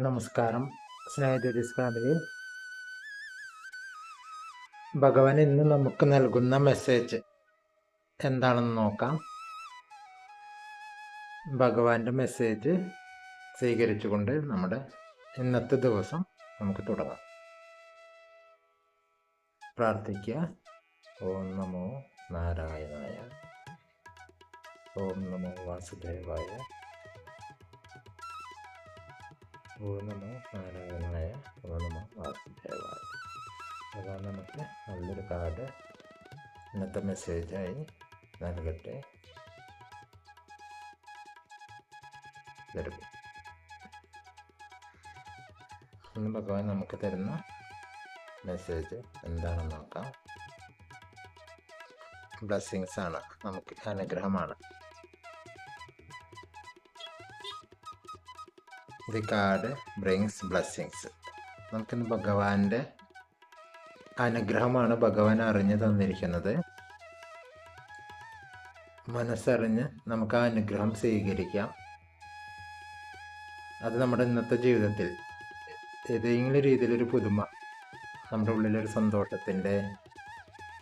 നമസ്കാരം. സ്നേഹിതരിസ് ഫാമിലി ഭഗവാൻ ഇന്ന് നമുക്ക് നൽകുന്ന മെസ്സേജ് എന്താണെന്ന് നോക്കാം. ഭഗവാന്റെ മെസ്സേജ് സ്വീകരിച്ചുകൊണ്ട് നമ്മുടെ ഇന്നത്തെ ദിവസം നമുക്ക് തുടങ്ങാം. പ്രാർത്ഥിക്കുക. ഓം നമോ നാരായണായ. ഓം നമോ വാസുദേവായ. ഓം നമോ നാരായണായ ഓം നമോ വാസുദേവായ അതാണ് നമുക്ക് നല്ലൊരു കാർഡ് ഇന്നത്തെ മെസ്സേജായി നൽകട്ടെ തരും ഇന്ന് ഭഗവാൻ നമുക്ക് തരുന്ന മെസ്സേജ് എന്താണെന്ന് നോക്കാം ബ്ലെസ്സിങ്സ് ആണ് നമുക്ക് അനുഗ്രഹമാണ് ദി കാർഡ് ബ്രിങ്സ് ബ്ലെസ്സിങ്സ് നമുക്കിന്ന് ഭഗവാന്റെ അനുഗ്രഹമാണ് ഭഗവാൻ അറിഞ്ഞു തന്നിരിക്കുന്നത്. മനസ്സറിഞ്ഞ് നമുക്ക് ആ അനുഗ്രഹം സ്വീകരിക്കാം. അത് നമ്മുടെ ഇന്നത്തെ ജീവിതത്തിൽ ഏതെങ്കിലും രീതിയിലൊരു പുതുമ നമ്മുടെ ഉള്ളിലൊരു സന്തോഷത്തിന്റെ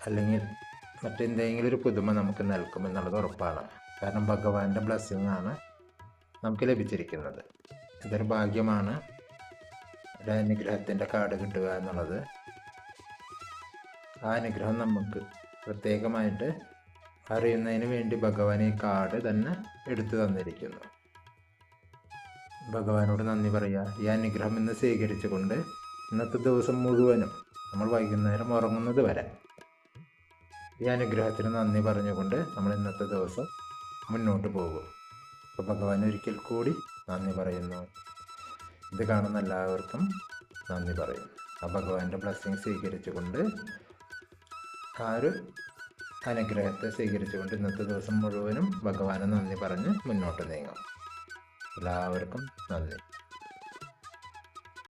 അല്ലെങ്കിൽ മറ്റെന്തെങ്കിലും ഒരു പുതുമ നമുക്ക് നൽകുമെന്നുള്ളത് ഉറപ്പാണ്. കാരണം ഭഗവാന്റെ ബ്ലെസ്സിങ് ആണ് നമുക്ക് ലഭിച്ചിരിക്കുന്നത്. ഇതൊരു ഭാഗ്യമാണ്. ഒരു അനുഗ്രഹത്തിന്റെ കാർഡ് കിട്ടുക എന്നുള്ളത്. ആ അനുഗ്രഹം നമുക്ക് പ്രത്യേകമായിട്ട് അറിയുന്നതിന് വേണ്ടി ഭഗവാൻ ഈ കാർഡ് തന്നെ എടുത്തു തന്നിരിക്കുന്നു. ഭഗവാനോട് നന്ദി പറയുക. ഈ അനുഗ്രഹം ഇന്ന് സ്വീകരിച്ചുകൊണ്ട് ഇന്നത്തെ ദിവസം മുഴുവനും നമ്മൾ വൈകുന്നേരം ഉറങ്ങുന്നത് വരെ ഈ അനുഗ്രഹത്തിന് നന്ദി പറഞ്ഞുകൊണ്ട് നമ്മൾ ഇന്നത്തെ ദിവസം മുന്നോട്ട് പോകും. അപ്പോൾ ഭഗവാൻ ഒരിക്കൽ കൂടി നന്ദി പറയുന്നു. ഇത് കാണുന്ന എല്ലാവർക്കും നന്ദി പറയും ആ ഭഗവാന്റെ ബ്ലെസ്സിങ് സ്വീകരിച്ചുകൊണ്ട് ആ ഒരു അനുഗ്രഹത്തെ സ്വീകരിച്ചുകൊണ്ട് ഇന്നത്തെ ദിവസം മുഴുവനും ഭഗവാനെ നന്ദി പറഞ്ഞ് മുന്നോട്ട് നീങ്ങാം. എല്ലാവർക്കും നന്ദി.